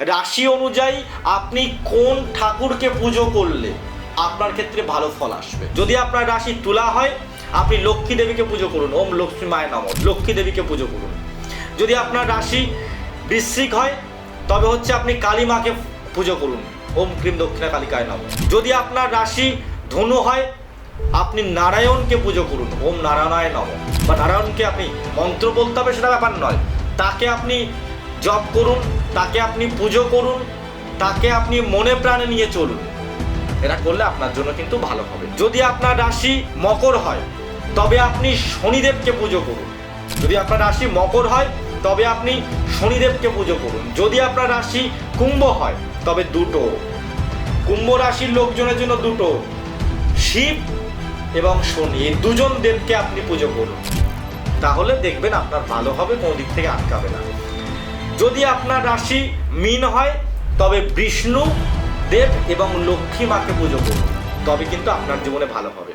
রাশি অনুযায়ী আপনি কোন ঠাকুরকে পুজো করলে আপনার ক্ষেত্রে ভালো ফল আসবে? যদি আপনার রাশি তুলা হয়, আপনি লক্ষ্মী দেবীকে পুজো করুন। ওম লক্ষ্মী মায়ের নম। লক্ষ্মী দেবীকে পুজো করুন। যদি আপনার রাশি বৃশ্চিক হয়, তবে হচ্ছে আপনি কালী মাকে পুজো করুন। ওম ক্রিম দক্ষিণা কালিকায় নম। যদি আপনার রাশি ধনু হয়, আপনি নারায়ণকে পুজো করুন। ওম নারায়ণায় নম। বা নারায়ণকে আপনি মন্ত্র বলতে হবে, সেটা ব্যাপার নয়। তাকে আপনি জপ করুন। তাকে আপনি পুজো করুন, তাকে আপনি মনে প্রাণে নিয়ে চলুন। এরা করলে আপনার জন্য কিন্তু ভালো হবে। যদি আপনার রাশি মকর হয়, তবে আপনি শনিদেবকে পুজো করুন। যদি আপনার রাশি মকর হয়, তবে আপনি শনিদেবকে পুজো করুন। যদি আপনার রাশি কুম্ভ হয়, তবে দুটো। কুম্ভ রাশির লোকজনের জন্য দুটো। শিব এবং শনি, এই দুজন দেবকে আপনি পুজো করুন। তাহলে দেখবেন আপনার ভালো হবে, কোনো দিক থেকে আটকাবে না। যদি আপনার রাশি মিন হয়, তবে বিষ্ণু, দেব এবং লক্ষ্মী মাকে পুজো করুন। তবে কিন্তু আপনার জীবনে ভালো হবে।